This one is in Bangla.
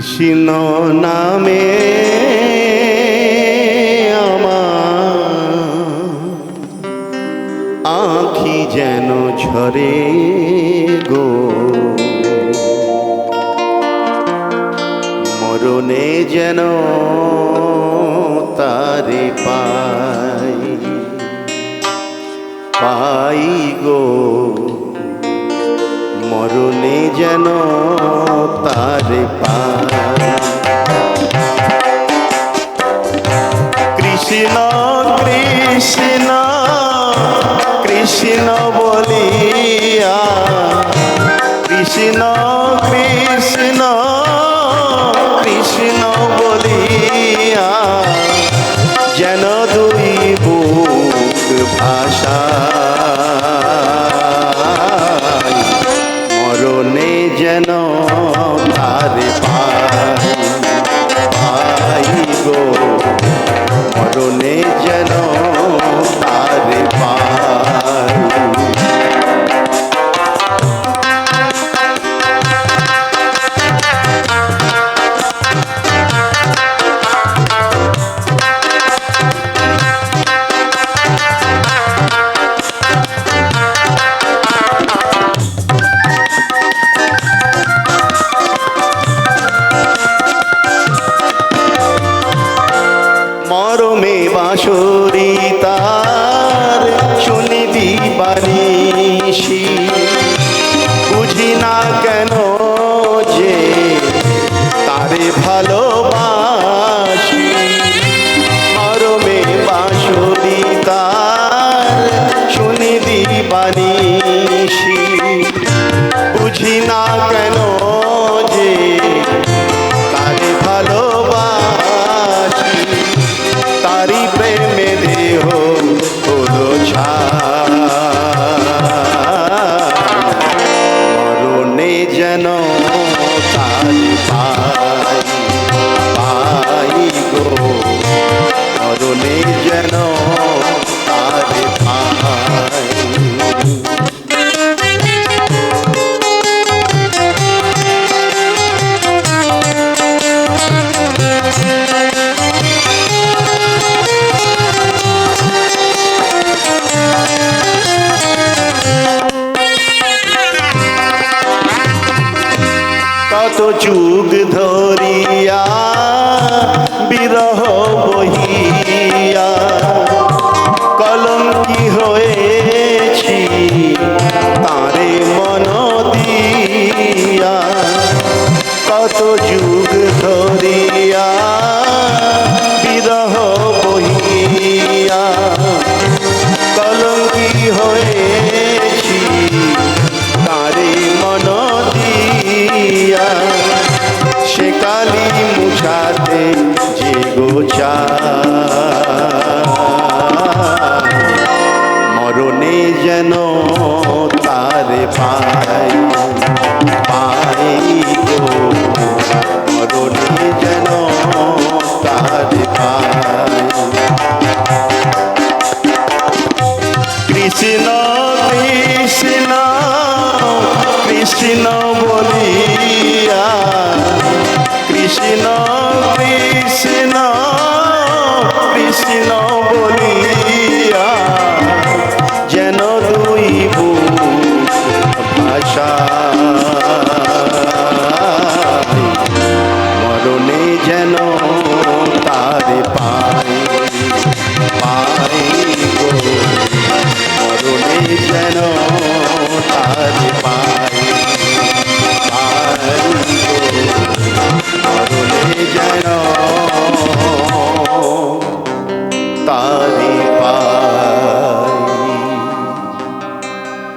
কৃষ্ণ নামে আখি যেন ঝরে গো। মরণে যেন তারে মরণে যেন তারে কৃষ্ণ কৃষ্ণ কৃষ্ণ বলিয়া। কৃষ্ণ কৃষ্ণ কৃষ্ণ বলিয়া। যেন দুই ভাষা মরণে বাঁশরি তার শুনিবি বানিসি কত যুগ ধরিয়া, বিরহ বহিয়া। কলঙ্কি হয়েছি, তারে মন দিয়া। কত যুগ ধরিয়া, বিরহ বহিয়া। কলঙ্কি হয়েছি যে মরণে যেন তারে পাই গো। মরণে যেন তারে কৃষ্ণ কৃষ্ণ কৃষ্ণ বলিয়া কৃষ্ণ